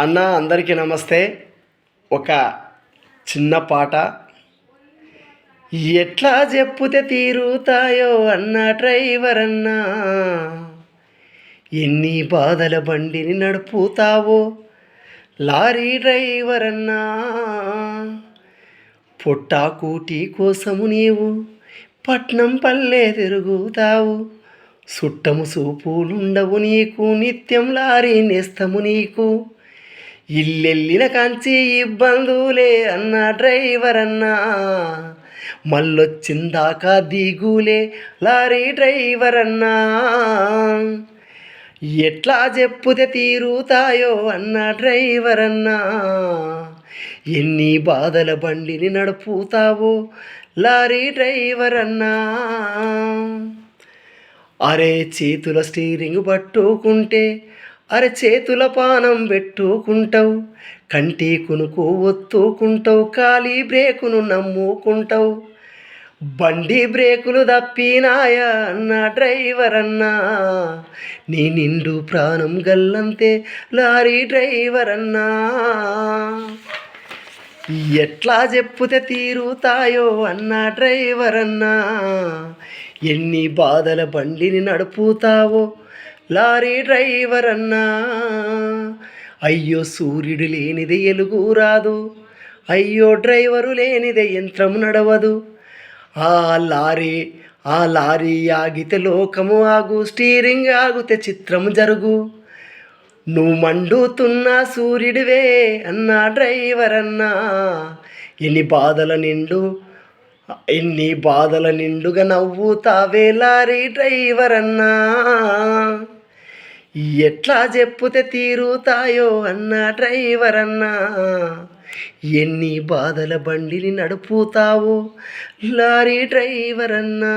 అన్న అందరికీ నమస్తే. ఒక చిన్న పాట. ఎట్లా చెప్పుతే తీరుతాయో అన్న డ్రైవర్ అన్నా. ఎన్ని బాధల బండిని నడుపుతావో లారీ డ్రైవర్ అన్నా. పొట్టాకూటి కోసము నీవు పట్నం పల్లె తిరుగుతావు. సుట్టము సూపులుండవు నీకు నిత్యం లారీ నేస్తము నీకు. ఇల్లెళ్ళిన కాంచి ఇబ్బందులే అన్న డ్రైవర్ అన్నా మళ్ళొచ్చిందాక దిగులే లారీ డ్రైవర్ అన్నా ఎట్లా చెప్పుతే తీరుతాయో అన్న డ్రైవర్ అన్నా ఎన్ని బాధల బండిని నడుపుతావో లారీ డ్రైవర్ అన్నా అరే చేతుల స్టీరింగ్ పట్టుకుంటే అరచేతుల పానం పెట్టుకుంటావు కంటి కునుకు ఒత్తుకుంటావు ఖాళీ బ్రేకును నమ్ముకుంటావు. బండి బ్రేకులు తప్పినాయా అన్న డ్రైవర్ అన్నా నీ నిండు ప్రాణం గల్లంతే లారీ డ్రైవర్ అన్నా ఎట్లా చెప్పుతే తీరుతాయో అన్న డ్రైవర్ అన్నా ఎన్ని బాధల బండిని నడుపుతావో లారీ డ్రైవర్ అన్నా అయ్యో సూర్యుడు లేనిదే ఎలుగు రాదు. అయ్యో డ్రైవరు లేనిదే యంత్రం నడవదు. ఆ లారీ ఆ లారీ ఆగితే లోకము ఆగు స్టీరింగ్ ఆగితే చిత్రము జరుగు. నువ్వు మండుతున్న సూర్యుడివే అన్నా డ్రైవర్ అన్నా ఎన్ని బాధల నిండు ఎన్ని బాధల నిండుగా నవ్వుతావే లారీ డ్రైవర్ అన్నా ఎట్లా చెప్పుతే తీరుతాయో అన్న డ్రైవర్ అన్నా ఎన్ని బాధల బండిని నడుపుతావో లారీ డ్రైవర్ అన్నా